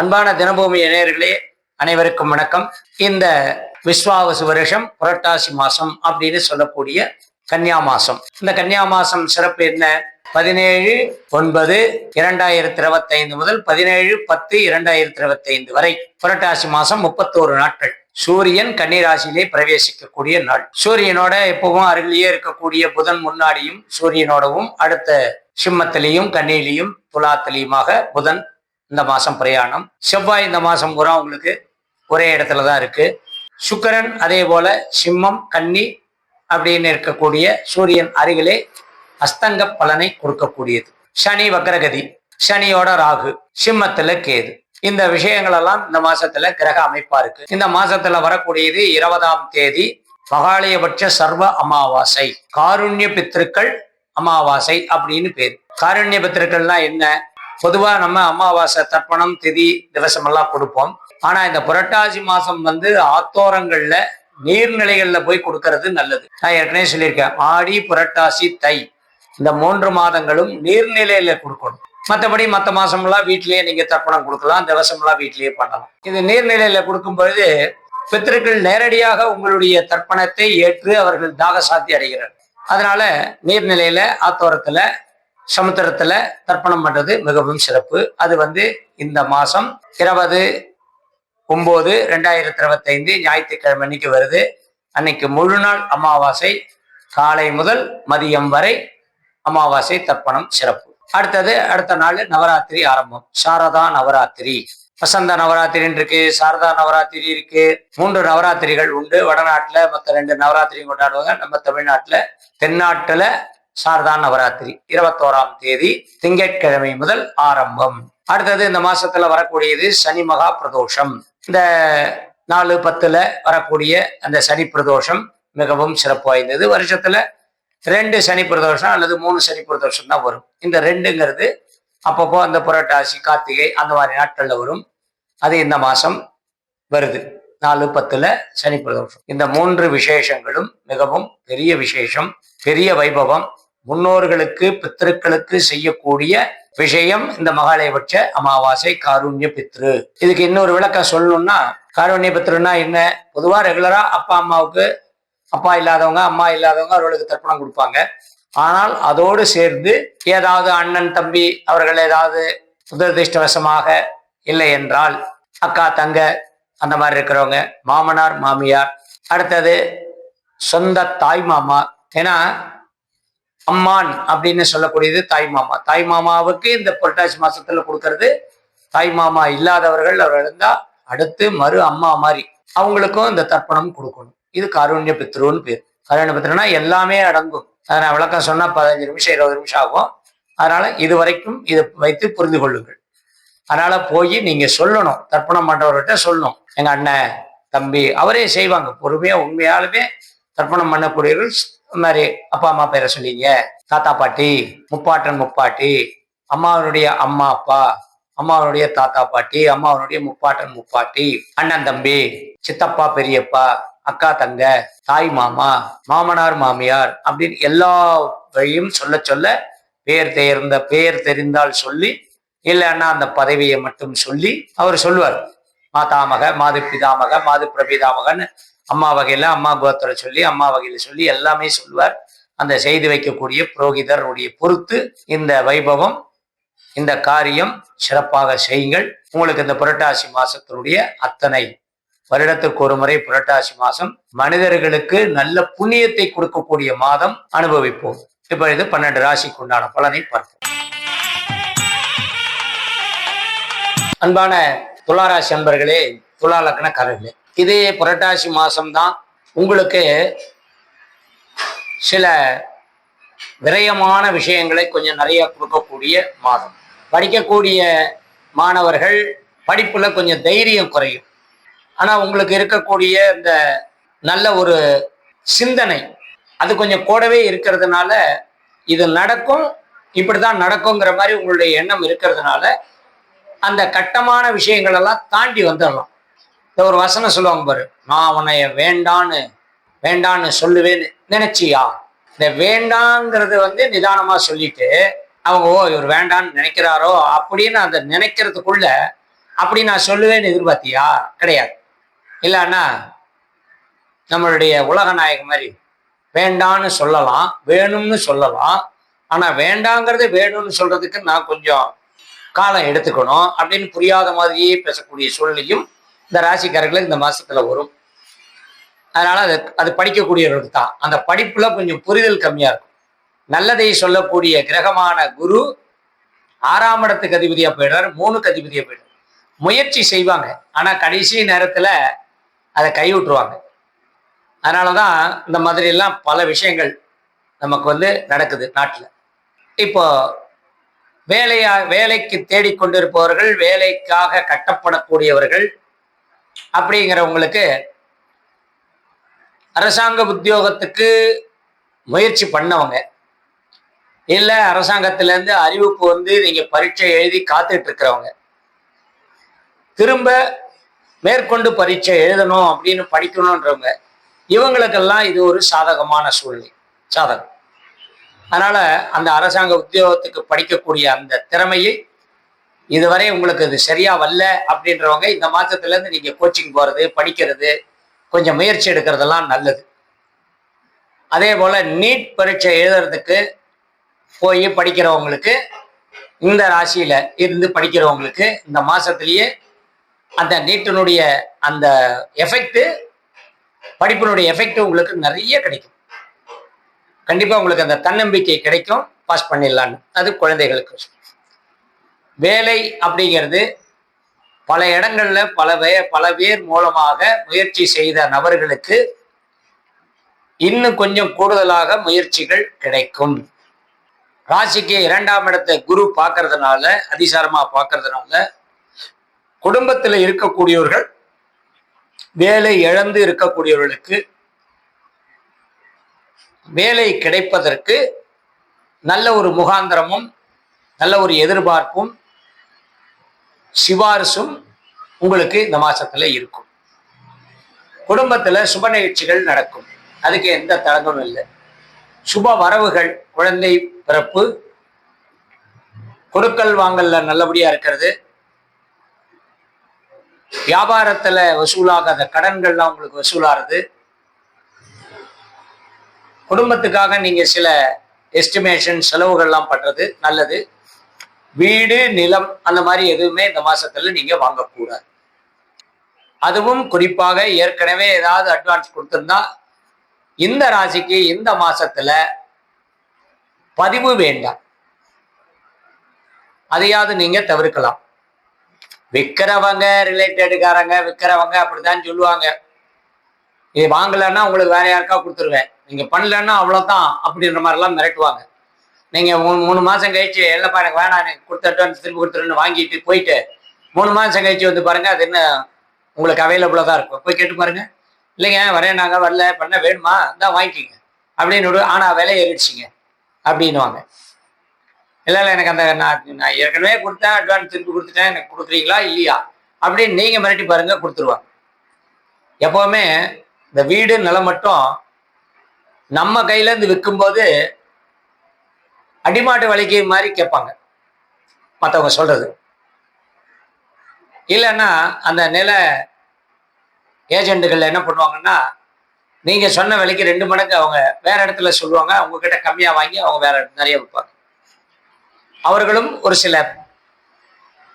அன்பான தினபூமி இணையர்களே அனைவருக்கும் வணக்கம். இந்த விஸ்வாவசு வருஷம் புரட்டாசி மாசம் அப்படின்னு சொல்லக்கூடிய கன்னியா மாசம். இந்த கன்னியா மாசம் சிறப்பு என்ன? பதினேழு ஒன்பது இரண்டாயிரத்தி இருபத்தி ஐந்து முதல் பதினேழு பத்து இரண்டாயிரத்தி இருபத்தி ஐந்து வரை புரட்டாசி மாசம் முப்பத்தோரு நாட்கள். சூரியன் கன்னிராசியிலே பிரவேசிக்கக்கூடிய நாள். சூரியனோட எப்பவும் அருகிலேயே இருக்கக்கூடிய புதன் முன்னாடியும் சூரியனோடவும் அடுத்த சிம்மத்திலையும் கன்னியிலையும் துலாத்திலையுமாக புதன் இந்த மாதம் பிரயாணம். செவ்வாய் இந்த மாதம் பூரா உங்களுக்கு ஒரே இடத்துல தான் இருக்கு. சுக்கரன் அதே போல சிம்மம் கன்னி அப்படின்னு இருக்கக்கூடிய சூரியன் அருகிலே அஸ்தங்க பலனை கொடுக்கக்கூடியது. சனி வக்ரகதி சனியோட ராகு சிம்மத்துல கேது. இந்த விஷயங்கள் எல்லாம் இந்த மாசத்துல கிரக அமைப்பா இருக்கு. இந்த மாசத்துல வரக்கூடியது இருபதாம் தேதி மகாலயபட்ச சர்வ அமாவாசை. காருண்ய பித்திருக்கள் அமாவாசை அப்படின்னு பேர். காருண்ய பித்திருக்கள்னா என்ன? பொதுவா நம்ம அமாவாசை தர்ப்பணம் திதி திவசம் எல்லாம் கொடுப்போம். ஆனா இந்த புரட்டாசி மாசம் வந்து ஆத்தோரங்கள்ல நீர்நிலைகள்ல போய் கொடுக்கறது நல்லது. நான் ஏற்கனவே சொல்லியிருக்கேன் ஆடி புரட்டாசி தை. இந்த மூன்று மாதங்களும் நீர்நிலையில கொடுக்கணும். மற்றபடி மற்ற மாசம்லாம் வீட்டிலேயே நீங்க தர்ப்பணம் கொடுக்கலாம் திவசம்லாம் வீட்டிலேயே பண்ணலாம். இது நீர்நிலையில கொடுக்கும் பொழுது பித்திருக்கள் நேரடியாக உங்களுடைய தர்ப்பணத்தை ஏற்று அவர்கள் தாக சாத்தி அடைகிறார் அதனால நீர்நிலையில ஆத்தோரத்துல சமுத்திரத்துல தர்ப்பணம் பண்றது மிகவும் சிறப்பு. அது வந்து இந்த மாசம் இருபது ஒன்பது ரெண்டாயிரத்தி இருபத்தைந்து ஞாயிற்றுக்கிழமை அன்னைக்கு வருது. அன்னைக்கு முழு நாள் அமாவாசை. காலை முதல் மதியம் வரை அமாவாசை தர்ப்பணம் சிறப்பு. அடுத்தது அடுத்த நாள் நவராத்திரி ஆரம்பம். சாரதா நவராத்திரி. வசந்த நவராத்திரின்னு இருக்கு சாரதா நவராத்திரி இருக்கு. மூன்று நவராத்திரிகள் உண்டு. வடநாட்டுல மற்ற ரெண்டு நவராத்திரி கொண்டாடுவாங்க. நம்ம தமிழ்நாட்டுல தென்னாட்டுல சாரதா நவராத்திரி இருபத்தோராம் தேதி திங்கட்கிழமை முதல் ஆரம்பம். அடுத்தது இந்த மாசத்துல வரக்கூடியது சனி மகா பிரதோஷம். இந்த நாலு பத்துல வரக்கூடிய அந்த சனி பிரதோஷம் மிகவும் சிறப்பு வாய்ந்தது. வருஷத்துல ரெண்டு சனி பிரதோஷம் அல்லது மூணு சனி பிரதோஷம் தான் வரும். இந்த ரெண்டுங்கிறது அப்பப்போ அந்த புரட்டாசி கார்த்திகை அந்த மாதிரி நாட்கள்ல வரும். அது இந்த மாசம் வருது. நாலு பத்துல சனி பிரதோஷம். இந்த மூன்று விசேஷங்களும் மிகவும் பெரிய விசேஷம் பெரிய வைபவம் முன்னோர்களுக்கு பித்திருக்களுக்கு செய்யக்கூடிய விஷயம் இந்த மகாலயபட்ச அமாவாசை காருண்ய பித்ரு. இதுக்கு இன்னொரு விளக்கம் சொல்லணும்னா காருண்ய பித்ருன்னா என்ன? பொதுவா ரெகுலரா அப்பா அம்மாவுக்கு அப்பா இல்லாதவங்க அம்மா இல்லாதவங்க அவர்களுக்கு தர்ப்பணம் கொடுப்பாங்க. ஆனால் அதோடு சேர்ந்து ஏதாவது அண்ணன் தம்பி அவர்கள் ஏதாவது துரதிருஷ்டவசமாக இல்லை என்றால் அக்கா தங்க அந்த மாதிரி இருக்கிறவங்க மாமனார் மாமியார் அடுத்தது சொந்த தாய் மாமா. ஏன்னா அம்மான் அப்படின்னு சொல்லக்கூடியது தாய் மாமா. தாய் மாமாவுக்கு இந்த புரட்டாசி மாசத்துல கொடுக்கறது தாய் மாமா இல்லாதவர்கள் அவர் இருந்தா அடுத்து மறு அம்மா மாதிரி அவங்களுக்கும் இந்த தர்ப்பணம் கொடுக்கணும். இது காருண்ய பித்ருன்னு பேர். காருண்ய பித்ருனா எல்லாமே அடங்கும். அதை நான் விளக்கம் சொன்னா பதினஞ்சு நிமிஷம் இருபது நிமிஷம் ஆகும். அதனால இது வரைக்கும் இதை வைத்து புரிந்து கொள்ளுங்கள். அதனால போய் நீங்க சொல்லணும். தர்ப்பணம் பண்றவர்கிட்ட சொல்லணும். எங்க அண்ணன் தம்பி அவரே செய்வாங்க. பொறுமையா உண்மையாலுமே தர்ப்பணம் பண்ணக்கூடியவர்கள் இந்த மாதிரி அப்பா அம்மா பேரை சொல்லிங்க. தாத்தா பாட்டி முப்பாட்டன் முப்பாட்டி அம்மாவனுடைய அம்மா அப்பா அம்மாவனுடைய தாத்தா பாட்டி அம்மாவனுடைய முப்பாட்டன் முப்பாட்டி அண்ணன் தம்பி சித்தப்பா பெரியப்பா அக்கா தங்க தாய் மாமா மாமனார் மாமியார் அப்படின்னு எல்லா வழியும் சொல்ல சொல்ல பேர் தேர்ந்த பேர் தெரிந்தால் சொல்லி இல்லைன்னா அந்த பதவியை மட்டும் சொல்லி அவர் சொல்லுவார். மாதாமக மாது பிதாமக மாது பிரபிதாமகன்னு அம்மா வகையில அம்மா கோத்திர சொல்லி அம்மா வகையில சொல்லி எல்லாமே சொல்லுவார். அந்த செய்து வைக்கக்கூடிய புரோகிதருடைய பொறுத்து இந்த வைபவம் இந்த காரியம் சிறப்பாக செய்யுங்கள். உங்களுக்கு இந்த புரட்டாசி மாசத்தினுடைய அத்தனை வருடத்துக்கு ஒரு முறை புரட்டாசி மாசம். மனிதர்களுக்கு நல்ல புண்ணியத்தை கொடுக்கக்கூடிய மாதம் அனுபவிப்போம். இப்பொழுது பன்னெண்டு ராசிக்கு உண்டான பலனை பார்ப்போம். அன்பான துளாராசி அன்பர்களே துலா லக்னக்காரர்களே இதே புரட்டாசி மாதம்தான் உங்களுக்கு சில விரயமான விஷயங்களை கொஞ்சம் நிறைய கொடுக்கக்கூடிய மாதம். படிக்கக்கூடிய மாணவர்கள் படிப்பில் கொஞ்சம் தைரியம் குறையும். ஆனால் உங்களுக்கு இருக்கக்கூடிய இந்த நல்ல ஒரு சிந்தனை அது கொஞ்சம் கூடவே இருக்கிறதுனால இது நடக்கும் இப்படி தான் நடக்குங்கிற மாதிரி உங்களுடைய எண்ணம் இருக்கிறதுனால அந்த கட்டமான விஷயங்களெல்லாம் தாண்டி வந்துடலாம். ஒரு வசனம் சொல்லுவாங்க பாரு. நான் உன்னைய வேண்டான்னு வேண்டான்னு சொல்லுவேன்னு நினைச்சியா? இந்த வேண்டாங்கிறது வந்து நிதானமா சொல்லிட்டு அவங்க ஓ இவர் வேண்டான்னு நினைக்கிறாரோ? அப்படின்னு அந்த நினைக்கிறதுக்குள்ள அப்படி நான் சொல்லுவேன்னு எதிர்பார்த்தியா? கிடையாது. இல்லைன்னா நம்மளுடைய உலக நாயகம் மாதிரி வேண்டான்னு சொல்லலாம் வேணும்னு சொல்லலாம் ஆனா வேண்டாங்கிறது வேணும்னு சொல்றதுக்கு நான் கொஞ்சம் காலம் எடுத்துக்கணும் அப்படின்னு புரியாத மாதிரியே பேசக்கூடிய சூழ்நிலையும் இந்த ராசிக்காரர்களுக்கு இந்த மாசத்துல வரும். அதனால அது அது படிக்கக்கூடியவர்களுக்கு தான். அந்த படிப்புல கொஞ்சம் புரிதல் கம்மியா இருக்கும். நல்லதை சொல்லக்கூடிய கிரகமான குரு ஆறாம் இடத்துக்கு அதிபதியா போயிடுறாரு மூணுக்கு அதிபதியா போயிடுறாரு முயற்சி செய்வாங்க. ஆனா கடைசி நேரத்துல அதை கைவிட்டுருவாங்க. அதனாலதான் இந்த மாதிரி எல்லாம் பல விஷயங்கள் நமக்கு வந்து நடக்குது நாட்டில். இப்போ வேலையா வேலைக்கு தேடிக்கொண்டிருப்பவர்கள் வேலைக்காக கட்டப்படக்கூடியவர்கள் அப்படிங்கிறவங்களுக்கு அரசாங்க உத்தியோகத்துக்கு முயற்சி பண்ணவங்க. இல்லை அரசாங்கத்திலேருந்து அறிவிப்பு வந்து நீங்க பரீட்சை எழுதி காத்துட்டு இருக்கிறவங்க திரும்ப மேற்கொண்டு பரீட்சை எழுதணும் அப்படின்னு படிக்கணுன்றவங்க இவங்களுக்கெல்லாம் இது ஒரு சாதகமான சூழ்நிலை சாதகம். அதனால அந்த அரசாங்க உத்தியோகத்துக்கு படிக்கக்கூடிய அந்த திறமையை இதுவரை உங்களுக்கு இது சரியா வரல அப்படின்றவங்க இந்த மாசத்துல இருந்து நீங்க கோச்சிங் போறது படிக்கிறது கொஞ்சம் முயற்சி எடுக்கிறதெல்லாம் நல்லது. அதே போல நீட் பரீட்சை எழுதுறதுக்கு போய் படிக்கிறவங்களுக்கு இந்த ராசியில இருந்து படிக்கிறவங்களுக்கு இந்த மாசத்திலேயே அந்த நீட்டினுடைய அந்த எஃபெக்ட் படிப்பினுடைய எஃபெக்ட் உங்களுக்கு நிறைய கிடைக்கும். கண்டிப்பா உங்களுக்கு அந்த தன்னம்பிக்கை கிடைக்கும். பாஸ் பண்ணிடலான்னு அது குழந்தைகளுக்கு வேலை அப்படிங்கிறது பல இடங்கள்ல பல வே பல பேர் மூலமாக முயற்சி செய்த நபர்களுக்கு இன்னும் கொஞ்சம் கூடுதலாக முயற்சிகள் கிடைக்கும். ராசிக்கு இரண்டாம் இடத்தை குரு பார்க்கறதுனால அதிசாரமா பார்க்கறதுனால குடும்பத்தில் இருக்கக்கூடியவர்கள் வேலை இழந்து இருக்கக்கூடியவர்களுக்கு வேலை கிடைப்பதற்கு நல்ல ஒரு முகாந்திரமும் நல்ல ஒரு எதிர்பார்ப்பும் சிபாரிசும் உங்களுக்கு இந்த மாசத்துல இருக்கும். குடும்பத்துல சுப நிகழ்ச்சிகள் நடக்கும். அதுக்கு எந்த தடங்களும் இல்லை. சுப வரவுகள் குழந்தை பிறப்பு கொடுக்கல் வாங்கல்ல நல்லபடியா இருக்கிறது. வியாபாரத்துல வசூலாகாத கடன்கள்லாம் உங்களுக்கு வசூலாகிறது. குடும்பத்துக்காக நீங்க சில எஸ்டிமேஷன் செலவுகள்லாம் பண்றது நல்லது. வீடு நிலம் அந்த மாதிரி எதுவுமே இந்த மாசத்துல நீங்க வாங்கக்கூடாது. அதுவும் குறிப்பாக ஏற்கனவே ஏதாவது அட்வான்ஸ் கொடுத்திருந்தா இந்த ராசிக்கு இந்த மாசத்துல பதிவு வேண்டாம். அதையாவது நீங்க தவிர்க்கலாம். விற்கிறவங்க ரிலேட்டடுக்காரங்க விற்கிறவங்க அப்படித்தான் சொல்லுவாங்க. இது வாங்கலைன்னா உங்களுக்கு வேற யாருக்கா கொடுத்துருவேன். நீங்க பண்ணலன்னா அவ்வளவுதான் அப்படின்ற மாதிரிலாம் மிரட்டுவாங்க. நீங்க மூணு மூணு மாசம் கழிச்சு இல்லப்பா எனக்கு வேணாம் எனக்கு கொடுத்த அட்வான்ஸ் திருப்பி கொடுத்துருன்னு வாங்கிட்டு போயிட்டு மூணு மாசம் கழிச்சு வந்து பாருங்க அது என்ன உங்களுக்கு அவைலபிளா தான் இருக்கும். போய் கேட்டு பாருங்க. இல்லைங்க வரேன் நாங்கள் வரல. பண்ண வேணுமா? தான் வாங்கிக்கிங்க. அப்படின்னு விடு ஆனா விலை ஏறிடுச்சிங்க. அப்படின்னுவாங்க. இல்லை இல்லை எனக்கு அந்த நான் நான் ஏற்கனவே கொடுத்தேன் அட்வான்ஸ் திருப்பி கொடுத்துட்டேன் எனக்கு கொடுக்குறீங்களா இல்லையா? அப்படின்னு நீங்கள் மிரட்டி பாருங்க கொடுத்துருவாங்க. எப்போவுமே இந்த வீடு நிலம் மட்டும் நம்ம கையில இருந்து விற்கும்போது அடிமாட்டு விலைக்கு மாதிரி கேட்பாங்க. மற்றவங்க சொல்றது. இல்லைன்னா அந்த நில ஏஜெண்டுகள் என்ன பண்ணுவாங்கன்னா நீங்கள் சொன்ன விலைக்கு ரெண்டு மடங்கு அவங்க வேற இடத்துல சொல்லுவாங்க அவங்கக்கிட்ட கம்மியாக வாங்கி அவங்க வேற நிறைய விற்பாங்க. அவர்களும் ஒரு சில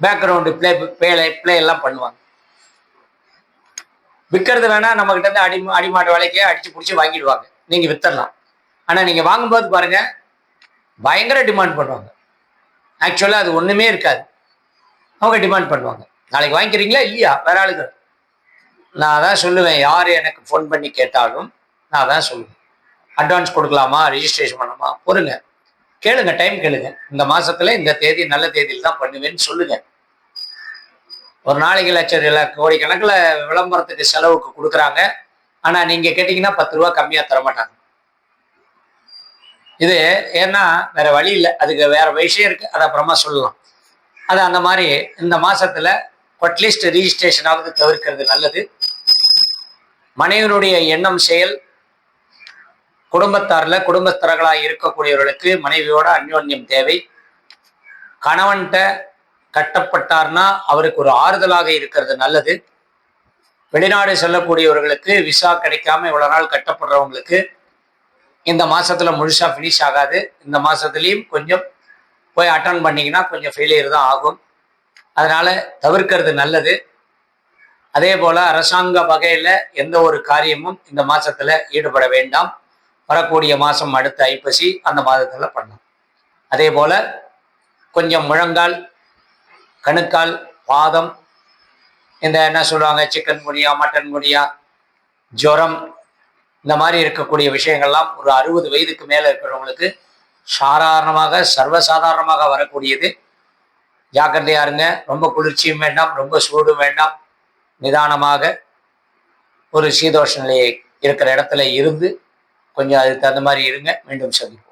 பேக்ரவுண்டு பிளே பிளே பிளே எல்லாம் பண்ணுவாங்க. விற்கிறது வேணா நம்மக்கிட்ட இருந்து அடி அடிமாட்டு விலைக்கே அடித்து பிடிச்சி வாங்கிடுவாங்க. நீங்கள் வித்தரலாம் ஆனால் நீங்கள் வாங்கும்போது பாருங்கள் பயங்கர டிமாண்ட் பண்ணுவாங்க. ஆக்சுவலாக அது ஒன்றுமே இருக்காது. அவங்க டிமாண்ட் பண்ணுவாங்க. நாளைக்கு வாங்கிக்கிறீங்களா? இல்லையா? வேற ஆளுங்க நான் தான் சொல்லுவேன். யார் எனக்கு ஃபோன் பண்ணி கேட்டாலும் நான் தான் சொல்லுவேன். அட்வான்ஸ் கொடுக்கலாமா? ரிஜிஸ்ட்ரேஷன் பண்ணலாமா பொறுங்க. கேளுங்க. டைம் கேளுங்க. இந்த மாசத்துல இந்த தேதி நல்ல தேதியில் தான் பண்ணுவேன்னு சொல்லுங்க. ஒரு நாளைக்கு லட்சம் கோடிக்கணக்கில் விளம்பரத்துக்கு செலவுக்கு கொடுக்குறாங்க. ஆனால் நீங்கள் கேட்டிங்கன்னா பத்து ரூபா கம்மியாக தர மாட்டாங்க இது ஏன்னா வேற வழி இல்லை. அதுக்கு வேற விஷயம் இருக்கு. அதை அப்புறமா சொல்லலாம். அது அந்த மாதிரி இந்த மாசத்துல அட்லீஸ்ட் ரிஜிஸ்ட்ரேஷனாவது தவிர்க்கிறது நல்லது. மனைவியினுடைய எண்ணம் செயல். குடும்பத்தார்ல குடும்பஸ்தர்களாக இருக்கக்கூடியவர்களுக்கு மனைவியோட அந்யோன்யம் தேவை. கணவன்கிட்ட கட்டப்பட்டார்னா அவருக்கு ஒரு ஆறுதலாக இருக்கிறது நல்லது. வெளிநாடு செல்லக்கூடியவர்களுக்கு விசா கிடைக்காம இவ்வளவு நாள் கட்டப்படுறவங்களுக்கு இந்த மாசத்துல முழுசா ஃபினிஷ் ஆகாது. இந்த மாசத்துலயும் கொஞ்சம் போய் அட்டன் பண்ணீங்கன்னா கொஞ்சம் ஃபெயிலியர் தான் ஆகும். அதனால தவிர்க்கிறது நல்லது. அதே போல அரசாங்க வகையில எந்த ஒரு காரியமும் இந்த மாசத்துல ஈடுபட வேண்டாம். வரக்கூடிய மாசம் அடுத்த ஐப்பசி அந்த மாதத்துல பண்ணலாம். அதே போல கொஞ்சம் முழங்கால் கணுக்கால் பாதம் இந்த என்ன சொல்லுவாங்க சிக்கன் குனியா மட்டன் குனியா ஜுரம் இந்த மாதிரி இருக்கக்கூடிய விஷயங்கள்லாம் ஒரு அறுபது வயதுக்கு மேலே இருக்கிறவங்களுக்கு சாதாரணமாக சர்வசாதாரணமாக வரக்கூடியது. ஜாக்கிரதையா இருங்க. ரொம்ப குளிர்ச்சியும் வேண்டாம். ரொம்ப சூடும் வேண்டாம். நிதானமாக ஒரு சீதோஷ நிலையை இருக்கிற இடத்துல இருந்து கொஞ்சம் அதுக்கு தகுந்த மாதிரி இருங்க. மீண்டும் சந்திப்போம்.